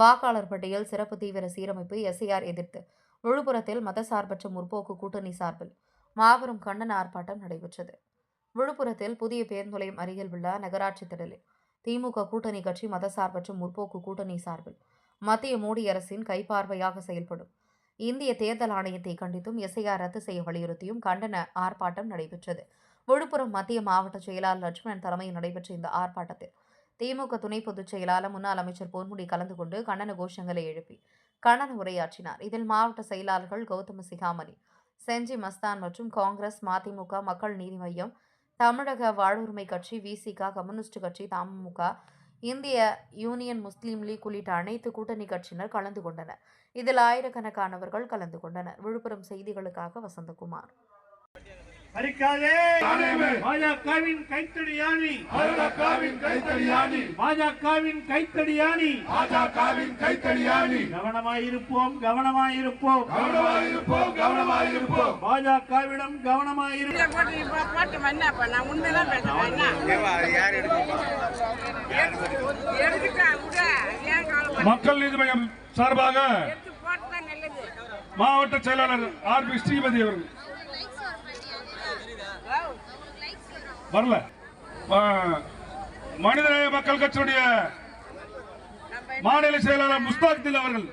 வாக்காளர் பட்டியல் சிறப்பு தீவிர சீரமைப்பு எஸ்ஐஆர் எதிர்த்து. விழுப்புரத்தில் மதசார்பற்ற முற்போக்கு கூட்டணி சார்பில் மாபெரும் கண்டன ஆர்ப்பாட்டம் நடைபெற்றது. விழுப்புரத்தில் புதிய பேருந்துலையம் அருகில் உள்ள நகராட்சி திடலில் திமுக கூட்டணி கட்சி மதசார்பற்ற முற்போக்கு கூட்டணி சார்பில் மத்திய மோடி அரசின் கைப்பார்வையாக செயல்படும். இந்திய தேர்தல் ஆணையத்தை கண்டித்தும் எஸ்ஐஆர் ரத்து செய்ய வலியுறுத்தியும் கண்டன ஆர்ப்பாட்டம் நடைபெற்றது. விழுப்புரம் மத்திய மாவட்ட செயலாளர் லட்சுமணன் தலைமையில் நடைபெற்ற இந்த ஆர்ப்பாட்டத்தில் திமுக துணை பொதுச் செயலாளர் முன்னாள் அமைச்சர் பொன்முடி கலந்து கொண்டு கண்டன கோஷங்களை எழுப்பி கண்டன உரையாற்றினார். இதில் மாவட்ட செயலாளர்கள் கௌதம சிகாமணி செஞ்சி மஸ்தான் மற்றும் காங்கிரஸ் மதிமுக மக்கள் நீதி மையம் தமிழக வாழ்வுரிமை கட்சி விசிக கம்யூனிஸ்ட் கட்சி தமுக இந்திய யூனியன் முஸ்லீம் லீக் உள்ளிட்ட அனைத்து கூட்டணி கட்சியினர் கலந்து கொண்டனர். இதில் ஆயிரக்கணக்கானவர்கள் கலந்து கொண்டனர். விழுப்புரம் செய்திகளுக்காக வசந்தகுமார். பறிக்காதே பாஜகவின் கைத்தடி யானி. பாஜகவின் கைத்தடியானி பாஜகவின் கைத்தடி யானி. பாஜகவின் கைத்தடியானி கவனமாயிருப்போம் கவனமாயிருப்போம். கவனமாயிருப்போம் கவனமாயிருப்போம். பாஜகவிடம் கவனமாயிரு இதை போட்டு நீ போ- போட்டு மண்ணாப்பா நான் உண்மைதான் பேசுறேன். என்ன? மக்கள் நீதி மையம் சார்பாக மாவட்ட செயலாளர் ஆர் பி ஸ்ரீமதி அவர்கள். வரல. மனிதநேய மக்கள் கட்சியுடைய மாநில செயலாளர் முஸ்தாக் தில் அவர்கள்.